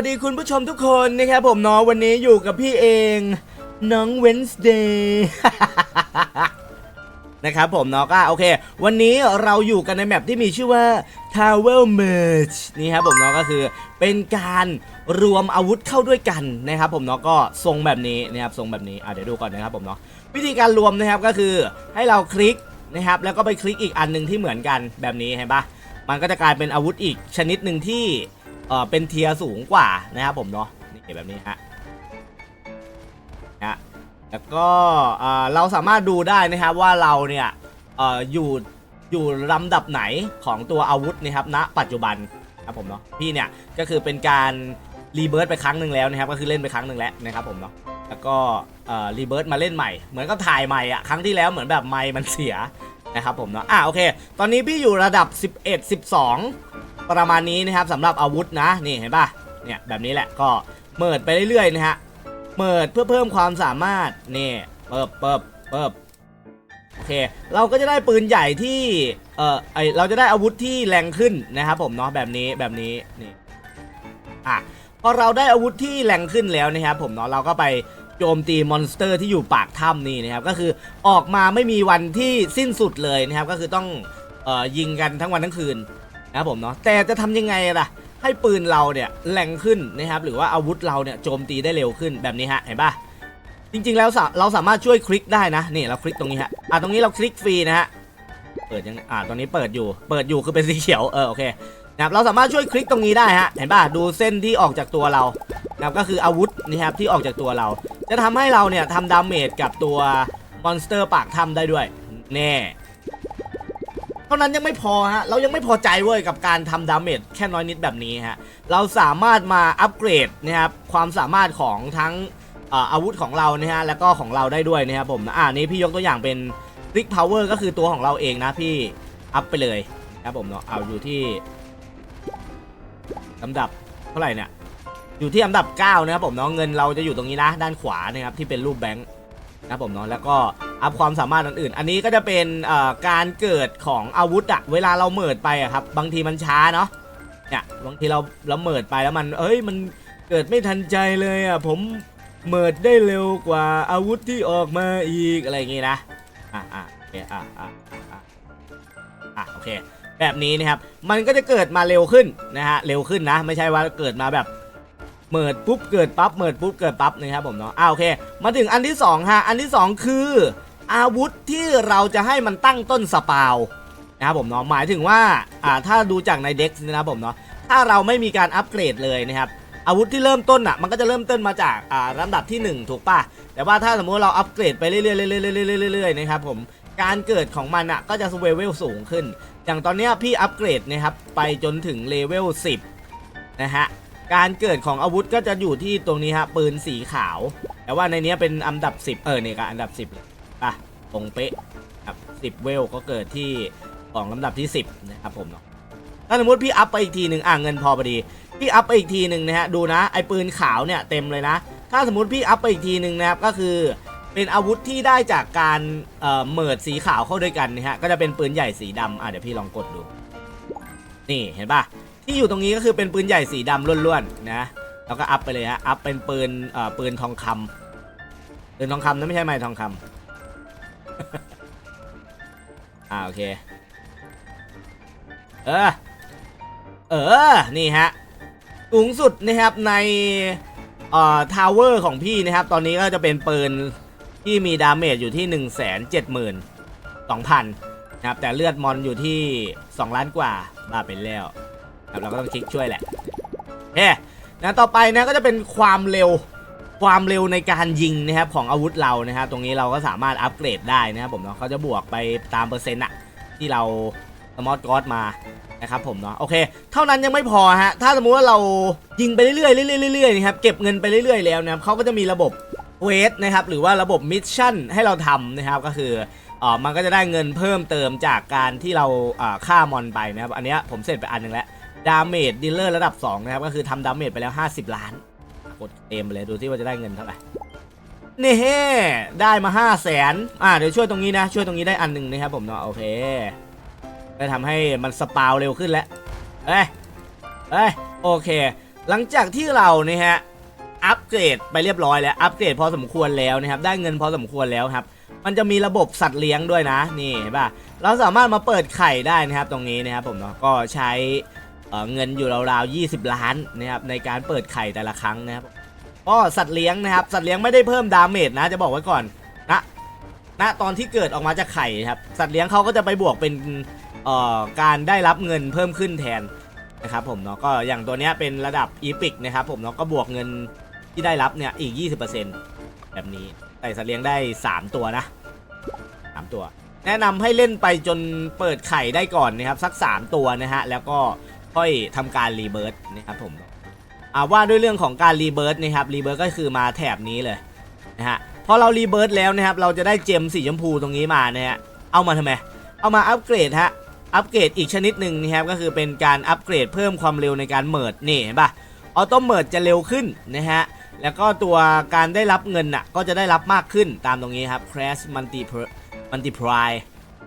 วัสดีคุณผู้ชมทุกคนนะครับผมเนาะวันนี้อยู่กับพี่เองน้องเวนส์เดย์นะครับผมเนาะก็โอเค วันนี้เราอยู่กันในแมปที่มีชื่อว่า Tower Merge นี่ครับผมเนาะก็คือเป็นการรวมอาวุธเข้าด้วยกันนะครับผมเนาะก็ทรงแบบนี้นะครับทรงแบบนี้อะเดี๋ยวดูก่อนนะครับผมเนาะวิธีการรวมนะครับก็คือให้เราคลิกนะครับแล้วก็ไปคลิกอีกอันหนึ่งที่เหมือนกันแบบนี้เห็นปะมันก็จะกลายเป็นอาวุธอีกชนิดหนึ่งที่ เออเป็นเทียสูงกว่านะครับผมเนาะนี่แบบนี้ฮะนะแล้วก็เออเราสามารถดูได้นะครับว่าเราเนี่ยเอออยู่อยู่ลำดับไหนของตัวอาวุธนะครับณปัจจุบันครับผมเนาะพี่เนี่ยก็คือเป็นการรีเบิร์ตไปครั้งหนึ่งแล้วนะครับก็คือเล่นไปครั้งหนึ่งแล้วนะครับผมเนาะแล้วก็เออรีเบิร์ตมาเล่นใหม่ เหมือนกับถ่ายใหม่อะครั้งที่แล้วเหมือนแบบไมค์มันเสียนะครับผมเนาะอะโอเค ตอนนี้พี่อยู่ระดับ 11 12 ประมาณนี้นะครับสำหรับอาวุธนะนี่เห็นป่ะเนี่ยแบบนี้แหละก็เมิดไปเรื่อยๆนะฮะเมิดเพื่อเพิ่มความสามารถนี่เปิบเปิบเปิบโอเคเราก็จะได้ปืนใหญ่ที่เออไอเราจะได้อาวุธที่แรงขึ้นนะครับผมเนาะแบบนี้แบบนี้นี่อะพอเราได้อาวุธที่แรงขึ้นแล้วนะครับผมเนาะเราก็ไปโจมตีมอนสเตอร์ที่อยู่ปากถ้ำนี่นะครับก็คือออกมาไม่มีวันที่สิ้นสุดเลยนะครับก็คือต้องเอ่อยิงกันทั้งวันทั้งคืน นะครับผมเนาะแต่จะทำยังไงล่ะให้ปืนเราเนี่ยแรงขึ้นนะครับหรือว่าอาวุธเราเนี่ยโจมตีได้เร็วขึ้นแบบนี้ฮะเห็นปะจริง ๆ แล้วเราสามารถช่วยคลิกได้นะนี่เราคลิกตรงนี้ฮะอะตรงนี้เราคลิกฟรีนะฮะเปิดยังอะตอนนี้เปิดอยู่ เปิดอยู่คือเป็นสีเขียวเออโอเคนะครับเราสามารถช่วยคลิกตรงนี้ได้ฮะเห็นปะดูเส้นที่ออกจากตัวเรานะครับก็คืออาวุธนะครับที่ออกจากตัวเรา จะทำให้เราเนี่ยทำดาเมจกับตัวมอนสเตอร์ปากถ้ำได้ด้วยแน่ เท่านั้นยังไม่พอฮะ เรายังไม่พอใจเว้ยกับการทำดาเมจแค่น้อยนิดแบบนี้ฮะ เราสามารถมาอัปเกรดนะครับความสามารถของทั้งอาวุธของเรานะฮะแล้วก็ของเราได้ด้วยนะครับผมอ่านี้พี่ยกตัวอย่างเป็นริกพาวเวอร์ก็คือตัวของเราเองนะพี่อัพไปเลยนะครับผมเนาะเอาอยู่ที่ลำดับเท่าไหร่เนี่ยอยู่ที่อันดับ 9 นะครับผมเนาะเงินเราจะอยู่ตรงนี้นะด้านขวานะครับที่เป็นรูปแบงค์นะครับผมเนาะแล้วก็ อัพความสามารถอื่นๆอันนี้ก็จะเป็นการเกิดของอาวุธอะเวลาเราเมิดไปอะครับ บางทีมันช้าเนาะเนี่ยบางทีเราเราเมิดไปแล้วมัน เอ้ยมันเกิดไม่ทันใจเลยอะผมเมิดได้เร็วกว่าอาวุธที่ออกมาอีกอะไรอย่างงี้นะอะอะโอเคอะอะอะอะอะโอเคแบบนี้นะครับมันก็จะเกิดมาเร็วขึ้นนะฮะเร็วขึ้นนะ ไม่ใช่ว่าเกิดมาแบบเมิดปุ๊บเกิดปั๊บเมิดปุ๊บเกิดปั๊บนะครับผมเนาะอ่าโอเค มาถึงอันที่2ฮะอันที่ 2 คือ อาวุธที่เราจะให้มันตั้งต้นสปาวนะครับผมเนาะหมายถึงว่าอ่าถ้าดูจากในเด็กนะครับผมเนาะถ้าเราไม่มีการอัปเกรดเลยนะครับอาวุธที่เริ่มต้นอะมันก็จะเริ่มต้นมาจากอ่าลำดับที่ 1 ถูกป่ะแต่ว่าถ้าสมมติเราอัปเกรดไปเรื่อยๆเรื่อยๆเรื่อยๆๆนะครับผมการเกิดของมันอะก็จะเลเวลสูงขึ้น อย่างตอนเนี้ยพี่อัปเกรดนะครับไปจนถึงเลเวล10นะฮะการเกิดของอาวุธก็จะอยู่ที่ตรงนี้ฮะปืนสีขาว แต่ว่าในนี้เป็นอันดับ 10 เออเนี่ยก็อันดับ 10เลย ตรงเป๊ะครับ10เวลก็เกิดที่ของลำดับที่ 10 นะครับผมเนาะถ้าสมมติพี่อัพไปอีกทีหนึ่งอะเงินพอพอดี พี่อัพไปอีกทีหนึ่งนะฮะดูนะไอปืนขาวเนี่ยเต็มเลยนะ ถ้าสมมติพี่อัพไปอีกทีหนึ่งนะครับก็คือเป็นอาวุธที่ได้จากการเอ่อเมิดสีขาวเข้าด้วยกันนะฮะก็จะเป็นปืนใหญ่สีดำอะเดี๋ยวพี่ลองกดดู นี่เห็นปะที่อยู่ตรงนี้ก็คือเป็นปืนใหญ่สีดำล้วนๆนะแล้วก็อัพไปเลยฮะอัพเป็นปืนเอ่อปืนทองคำปืนทองคำนะไม่ใช่ไม้ทองคำ อ่าโอเค เออ เออ นี่ฮะ สูงสุดนะครับในเอ่อทาวเวอร์ของพี่นะครับ ตอนนี้ก็จะเป็นปืนที่มีดาเมจอยู่ที่ 1 7 2 0 0 0นะครับ แต่เลือดมอนอยู่ที่ 2 ล้านกว่าบ้าไปแล้วครับเราก็ต้องคลิกช่วยแหละโอเคนะต่อไปนะก็จะเป็นความเร็ว ความเร็วในการยิงนะครับของอาวุธเรานะครับตรงนี้เราก็สามารถอัปเกรดได้นะครับผมเนาะเขาจะบวกไปตามเปอร์เซ็นต์อะที่เราสมอตกอสมานะครับผมเนาะโอเค เท่านั้นยังไม่พอฮะถ้าสมมุติว่าเรายิงไปเรื่อยๆเรื่อยๆเรื่อยนะครับเก็บเงินไปเรื่อยๆแล้วนะครับเขาก็จะมีระบบเวทนะครับหรือว่าระบบมิชชั่นให้เราทำนะครับก็คือเออมันก็จะได้เงินเพิ่มเติมจากการที่เราฆ่ามอนไปนะครับอันนี้ผมเสร็จไปอันหนึงแล้วดาเมจดีลเลอร์ระดับ2นะครับก็คือทำดาเมจไปแล้ว 50 ล้าน กดเต็มไปเลยดูที่ว่าจะได้เงินเท่าไหร่นี่เฮ้ได้มา5 0 0แสนอ่าเดี๋ยวช่วยตรงนี้นะ ช่วยตรงนี้ได้อันหนึ่งนะครับผมเนาะโอเคได้ทำให้มันสปาวเร็วขึ้นแล้วเอ้ยเอ้ยโอเค หลังจากที่เราเนี่ยฮะอัปเกรดไปเรียบร้อยแล้วอัปเกรดพอสมควรแล้วนะครับได้เงินพอสมควรแล้วครับ มันจะมีระบบสัตว์เลี้ยงด้วยนะนี่เห็นป่ะเราสามารถมาเปิดไข่ได้นะครับตรงนี้นะครับผมเนาะก็ใช้ เเงินอยู่ราวๆ20 ล้านนะครับในการเปิดไข่แต่ละครั้งนะครับก็สัตว์เลี้ยงนะครับสัตว์เลี้ยงไม่ได้เพิ่มดาเมจนะจะบอกไว้ก่อนณณตอนที่เกิดออกมาจากไข่ครับสัตว์เลี้ยงเขาก็จะไปบวกเป็นเอ่อการได้รับเงินเพิ่มขึ้นแทนนะครับผมเนาะก็อย่างตัวนี้เป็นระดับอีพิกนะครับผมเนาะก็บวกเงินที่ได้รับเนี่ยอีก 20%แบบนี้ใส่สัตว์เลี้ยงได้ 3 ตัวนะ 3 ตัว แนะนำให้เล่นไปจนเปิดไข่ได้ก่อนนะครับสัก 3 ตัวนะฮะแล้วก็ ค่อยทำการรีเบิร์ตนะครับผมอ่าว่าด้วยเรื่องของการรีเบิร์ตนะครับรีเบิร์ตก็คือมาแถบนี้เลยนะฮะพอเรารีเบิร์ตแล้วนะครับเราจะได้เจมสีชมพูตรงนี้มานะฮะเอามาทำไมเอามาอัปเกรดฮะอัปเกรดอีกชนิดหนึ่งนะครับก็คือเป็นการอัปเกรดเพิ่มความเร็วในการเมิร์ดนี่เห็นปะออโต้เมิร์ดจะเร็วขึ้นนะฮะแล้วก็ตัวการได้รับเงินน่ะก็จะได้รับมากขึ้นตามตรงนี้ครับ crash multi multiply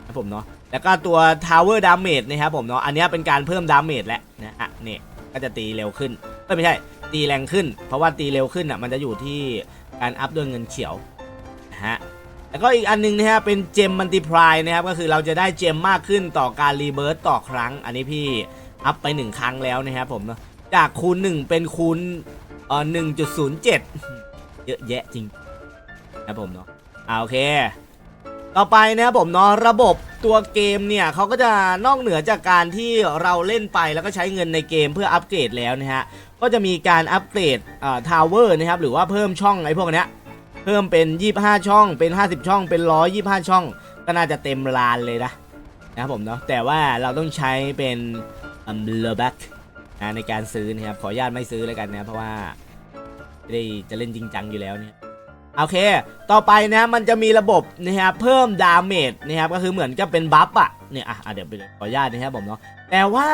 นะผมเนาะ แล้วก็ตัว tower damage นะครับผมเนาะอันนี้เป็นการเพิ่ม damage แล้วนะฮะนี่ก็จะตีเร็วขึ้นไม่ใช่ตีแรงขึ้น เพราะว่าตีเร็วขึ้นอะมันจะอยู่ที่การอัพด้วยเงินเขียวนะฮะแล้วก็อีกอันหนึงนะฮะเป็นเจมมัลติพลายนะครับก็คือเราจะได้เจมมากขึ้นต่อการรีเบิร์ตต่อครั้ง อันนี้พี่อัพไป 1 ครั้งแล้วนะครับผมเนาะจากคูณ 1 เป็นคูณเอ่อ1.07เยอะแยะจริงนะครับผมเนาะอ่าโอเค ต่อไปนะครับผมเนาะระบบตัวเกมเนี่ยเขาก็จะนอกเหนือจากการที่เราเล่นไปแล้วก็ใช้เงินในเกมเพื่ออัปเกรดแล้วนะฮะก็จะมีการอัปเกรดอ่าทาวเวอร์นะครับหรือว่าเพิ่มช่องไอ้พวกเนี้ยเพิ่มเป็น 25 ช่องเป็น 50 ช่องเป็น 125 ช่อง ก็น่าจะเต็มลานเลยนะนะครับผมเนาะแต่ว่าเราต้องใช้เป็นอัมเลบักนะในการซื้อนะครับขออนุญาตไม่ซื้อแล้วกันนะเพราะว่าไม่ได้จะเล่นจริงจังอยู่แล้วเนี่ย โอเค ต่อไปนะมันจะมีระบบนะครับเพิ่มดาเมจนะครับก็คือเหมือนกับเป็นบัฟอะเนี่ยอะอะเดี๋ยวไปขออนุญาตนะครับผมเนาะแต่ว่า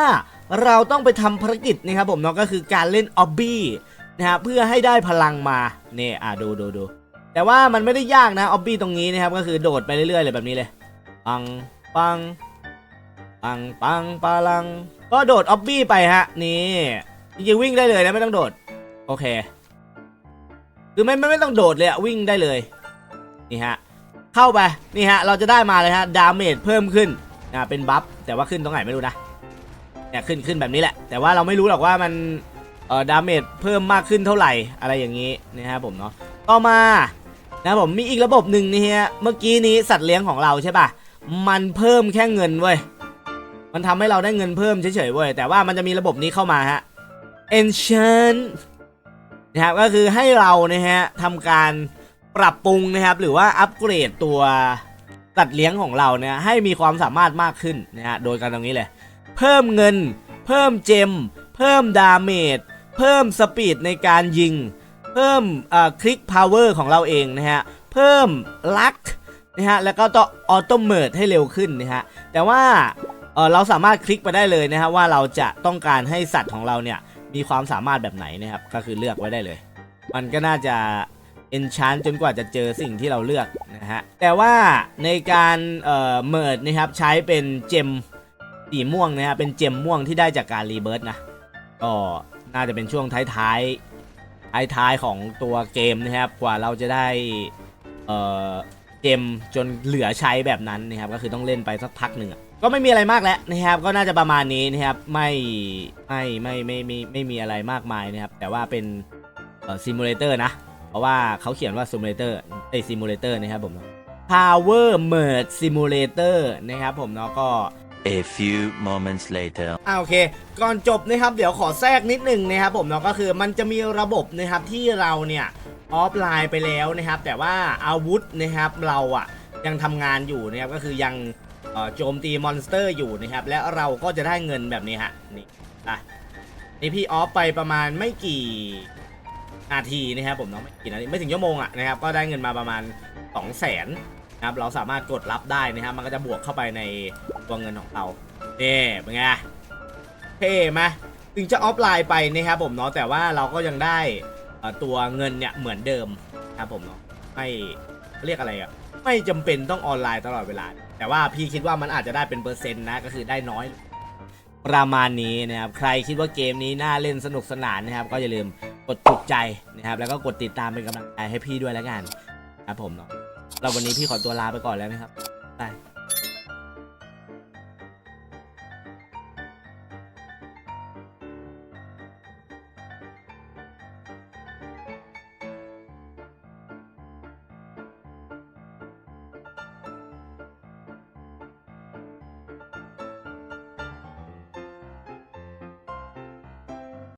เราต้องไปทำภารกิจนะครับผมเนาะก็คือการเล่นออบบี้นะครับเพื่อให้ได้พลังมาเนี่ยอะดูดูดูแต่ว่ามันไม่ได้ยากนะออบบี้ตรงนี้นะครับก็คือโดดไปเรื่อยๆเลยแบบนี้เลยปังปังปังปังปาลัง ก็โดดออบบี้ไปฮะนี่จริงวิ่งได้เลยนะไม่ต้องโดดโอเค คือไม่ไม่ไม่ต้องโดดเลยอะวิ่งได้เลยนี่ฮะเข้าไปนี่ฮะเราจะได้มาเลยฮะดาเมจเพิ่มขึ้นอ่าเป็นบัฟแต่ว่าขึ้นตรงไหนไม่รู้นะเนี่ยขึ้นขึ้นแบบนี้แหละ แต่ว่าเราไม่รู้หรอกว่ามันเอ่อดาเมจเพิ่มมากขึ้นเท่าไหร่อะไรอย่างนี้นะครับผมเนาะต่อมานะผมมีอีกระบบหนึ่งนี่ฮะเมื่อกี้นี้สัตว์เลี้ยงของเราใช่ป่ะมันเพิ่มแค่เงินเว้ยมันทำให้เราได้เงินเพิ่มเฉยๆเว้ยแต่ว่ามันจะมีระบบนี้เข้ามาฮะ enchant นะครับก็คือให้เรานะฮะทำการปรับปรุงนะครับ หรือว่าอัปเกรดตัวสัตว์เลี้ยงของเราเนี่ยให้มีความสามารถมากขึ้นนะฮะโดยการตรงนี้เลย เพิ่มเงิน เพิ่มเจม เพิ่มดาเมจเพิ่มสปีดในการยิง เพิ่มคลิกพาวเวอร์ของเราเองนะฮะเพิ่มลักนะฮะแล้วก็ต่อออโตเมิร์ให้เร็วขึ้นนะฮะแต่ว่าเเราสามารถคลิกไปได้เลยนะฮะว่าเราจะต้องการให้สัตว์ของเราเนี่ย มีความสามารถแบบไหนนะครับ ก็คือเลือกไว้ได้เลย มันก็น่าจะ enchant จนกว่าจะเจอสิ่งที่เราเลือกนะฮะ แต่ว่าในการเอ่อเมิร์ดนะครับใช้เป็นเจมสีม่วงนะฮะเป็นเจมม่วงที่ได้จากการรีเบิร์ตนะก็น่าจะเป็นช่วงท้ายๆท้ายๆของตัวเกมนะครับ กว่าเราจะได้เอ่อเกมจนเหลือใช้แบบนั้นนะครับ ก็คือต้องเล่นไปสักพักหนึ่งอะ ก็ไม่มีอะไรมากแล้วนะครับ ก็น่าจะประมาณนี้นะครับ ไม่ไม่ไม่ไม่ไม่ไม่มีอะไรมากมายนะครับ แต่ว่าเป็นเอ่อซิมูเลเตอร์นะ เพราะว่าเขาเขียนว่าซิมูเลเตอร์ไอซิมูเลเตอร์นะครับผม Power Merge Simulator นะครับผมเนาะก็ A few moments later. อ่าโอเค ก่อนจบนะครับ เดี๋ยวขอแทรกนิดหนึ่งนะครับผมเนาะก็คือมันจะมีระบบนะครับที่เราเนี่ยออฟไลน์ไปแล้วนะครับ แต่ว่าอาวุธนะครับเราอะยังทำงานอยู่นะครับก็คือยังเอ่อ โจมตีมอนสเตอร์อยู่นะครับ และเราก็จะได้เงินแบบนี้ฮะ นี่อะนี่พี่ออฟไปประมาณไม่กี่นาทีนะครับผมเนาะไม่กี่นาทีไม่ถึงชั่วโมงอะนะครับ ก็ได้เงินมาประมาณ 2 0 0 0 0นนะครับเราสามารถกดรับได้นะครับ มันก็จะบวกเข้าไปในตัวเงินของเราเนี่เป็นไงเท่ไหมถึงจะออฟไลน์ไปนะครับผมเนาะแต่ว่าเราก็ยังได้ตัวเงินเนี่ยเหมือนเดิมครับผมเนาะ ไม่เรียกอะไรอะไม่จำเป็นต้องออนไลน์ตลอดเวลา แต่ว่าพี่คิดว่ามันอาจจะได้เป็นเปอร์เซ็นต์นะก็คือได้น้อย ประมาณนี้นะครับใครคิดว่าเกมนี้น่าเล่นสนุกสนานนะครับ ก็อย่าลืมกดถูกใจนะครับแล้วก็กดติดตามเป็นกำลังใจให้พี่ด้วยแล้วกันครับผมเนาะเราวันนี้พี่ขอตัวลาไปก่อนแล้วนะครับบาย